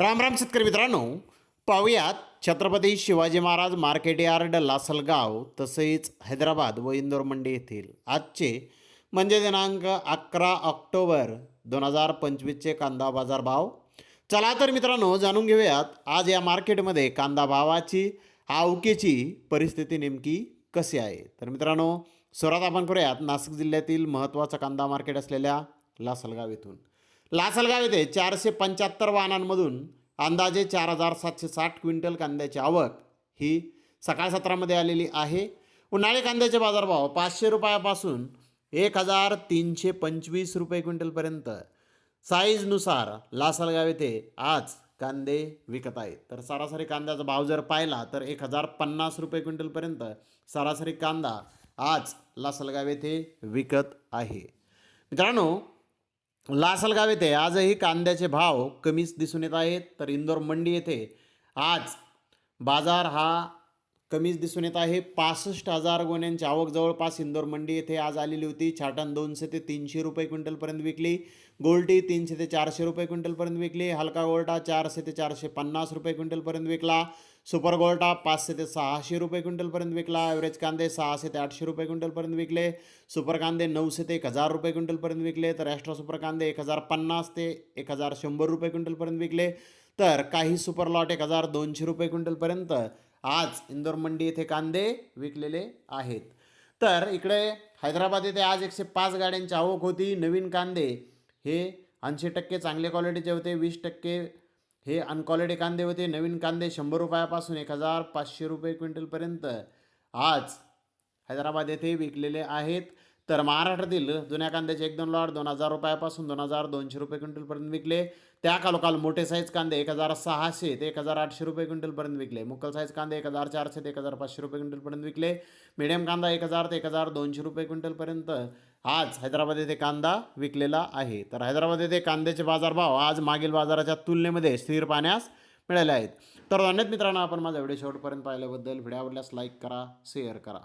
राम राम शेतकरी मित्रांनो. पाहूयात छत्रपती शिवाजी महाराज मार्केट यार्ड लासलगाव तसेच हैदराबाद व इंदोर मंडी येथील. आजचे म्हणजे दिनांक अकरा ऑक्टोबर दोन हजार पंचवीसचे कांदा बाजार भाव. चला तर मित्रांनो जाणून घेऊयात आज या मार्केटमध्ये कांदा भावाची आवकेची परिस्थिती नेमकी कशी आहे? तर मित्रांनो सुरुवात आपण करूयात. नाशिक जिल्ह्यातील महत्त्वाचं कांदा मार्केट असलेल्या लासलगाव येथून. लासलगाव येथे चारशे पंच्याहत्तर वाहनांमधून अंदाजे चार हजार सातशे साठ क्विंटल कांद्याची आवक ही सकाळ सत्रामध्ये आलेली आहे. उन्हाळी कांद्याचे बाजारभाव पाचशे रुपयापासून एक हजार तीनशे पंचवीस रुपये क्विंटलपर्यंत. साईजनुसार लासलगाव येथे आज कांदे विकत आहेत. तर सरासरी कांद्याचा भाव जर पाहिला तर एक हजार पन्नास रुपये क्विंटलपर्यंत सरासरी कांदा आज लासलगाव येथे विकत आहे. मित्रांनो लासलगाव येथे आजही कांद्याचे भाव कमीच दिसून येत आहेत तर इंदोर मंडी येथे आज बाजार हा कमीच दिसून येत आहे. पासष्ट हजार गोण्यांची आवक जवळपास इंदोर मंडी येथे आज आलेली होती. छाटण दोनशे ते तीनशे रुपये क्विंटलपर्यंत विकली. गोल्टी तीनशे ते चारशे रुपये क्विंटलपर्यंत विकली. हलका गोल्टा चारशे ते चारशे पन्नास रुपये क्विंटलपर्यंत विकला. सुपर गोल्टा पाचशे ते सहाशे रुपये क्विंटलपर्यंत विकला. ॲव्हरेज कांदे सहाशे ते आठशे रुपये क्विंटलपर्यंत विकले. सुपर कांदे नऊशे ते एक हजार रुपये क्विंटलपर्यंत विकले. तर ॲस्ट्रा सुपर कांदे एक हजार पन्नास ते एक हजार शंभर रुपये क्विंटलपर्यंत विकले. तर काही सुपर लॉट एक हजार दोनशे रुपये क्विंटलपर्यंत आज इंदोर मंडी येथे कांदे विकलेले आहेत. तर इकडे हैदराबाद येथे आज एकशे पाच गाड्यांची आवक होती. नवीन कांदे हे ऐंशी टक्के चांगल्या क्वालिटीचे होते वीस टक्के हे अनक्वालिटी कांदे होते. नवीन कांदे शंभर रुपयापासून एक हजार पाचशे रुपये क्विंटलपर्यंत आज हैदराबाद येथे विकलेले आहेत. तर महाराष्ट्रातील जुन्या कांद्याचे एक दोन लॉट दोन हजार रुपयापासून दोन हजार दोनशे रुपये क्विंटलपर्यंत विकले. त्या कालोकाल मोठे साईज कांदे एक हजार सहाशे ते एक हजार आठशे रुपये क्विंटलपर्यंत विकले. मुक्कल साईज कांदे एक हजार चारशे ते एक हजार पाचशे रुपये क्विंटलपर्यंत विकले. मिडियम कांदा एक हजार ते एक हजार दोनशे रुपये क्विंटलपर्यंत आज हैदराबाद येथे कांदा विकलेला आहे. तर हैदराबाद येथे कांद्याचे बाजारभाव आज मागील बाजाराच्या तुलनेमध्ये स्थिर पाहण्यास मिळाले आहेत. तर धन्यवाद मित्रांनो आपण माझा व्हिडिओ शेवटपर्यंत पाहिल्याबद्दल. व्हिडिओ आवडल्यास लाईक करा शेअर करा.